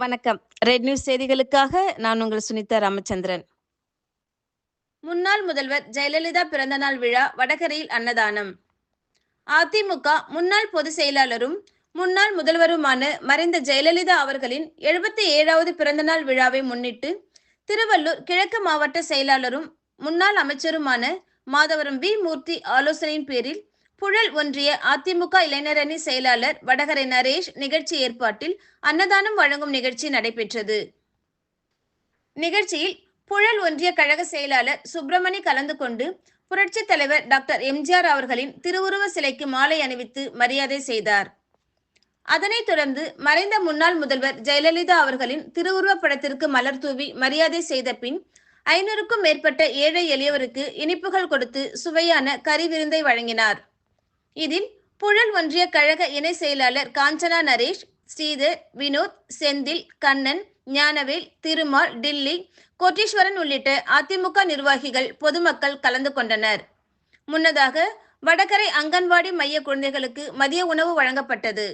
வணக்கம். Red news செய்திகளுக்காக நான் உங்கள் சுனிதா ராமச்சந்திரன். முன்னாள் முதல்வர் ஜெயலலிதா பிறந்தநாள் விழா வடகரையில் அன்னதானம். அதிமுக முன்னாள் பொதுச் செயலாளரும் முன்னாள் முதல்வருமான மறைந்த ஜெயலலிதா அவர்களின் எழுபத்தி ஏழாவது பிறந்தநாள் விழாவை முன்னிட்டு திருவள்ளூர் கிழக்கு மாவட்ட செயலாளரும் முன்னாள் அமைச்சருமான மாதவரம் வி மூர்த்தி ஆலோசனையின் பேரில் புழல் ஒன்றிய அதிமுக இளைஞரணி செயலாளர் வடகரை நரேஷ் நிகழ்ச்சி ஏற்பாட்டில் அன்னதானம் வழங்கும் நிகழ்ச்சி நடைபெற்றது. நிகழ்ச்சியில் புழல் ஒன்றிய கழக செயலாளர் சுப்பிரமணி கலந்து கொண்டு புரட்சித் தலைவர் டாக்டர் எம்ஜிஆர் அவர்களின் திருவுருவ சிலைக்கு மாலை அணிவித்து மரியாதை செய்தார். அதனைத் தொடர்ந்து மறைந்த முன்னாள் முதல்வர் ஜெயலலிதா அவர்களின் திருவுருவப் படத்திற்கு மலர் தூவி மரியாதை செய்த பின் ஐநூறுக்கும் மேற்பட்ட ஏழை எளியவருக்கு இனிப்புகள் கொடுத்து சுவையான கறி விருந்தை வழங்கினார். இதில் புழல் ஒன்றிய கழக இணை செயலாளர் காஞ்சனா நரேஷ் ஸ்ரீதர் வினோத் செந்தில் கண்ணன் ஞானவேல் திருமால் டில்லி கோட்டீஸ்வரன் உள்ளிட்ட அதிமுக நிர்வாகிகள் பொதுமக்கள் கலந்து கொண்டனர். முன்னதாக வடகரை அங்கன்வாடி மைய குழந்தைகளுக்கு மதிய உணவு வழங்கப்பட்டது.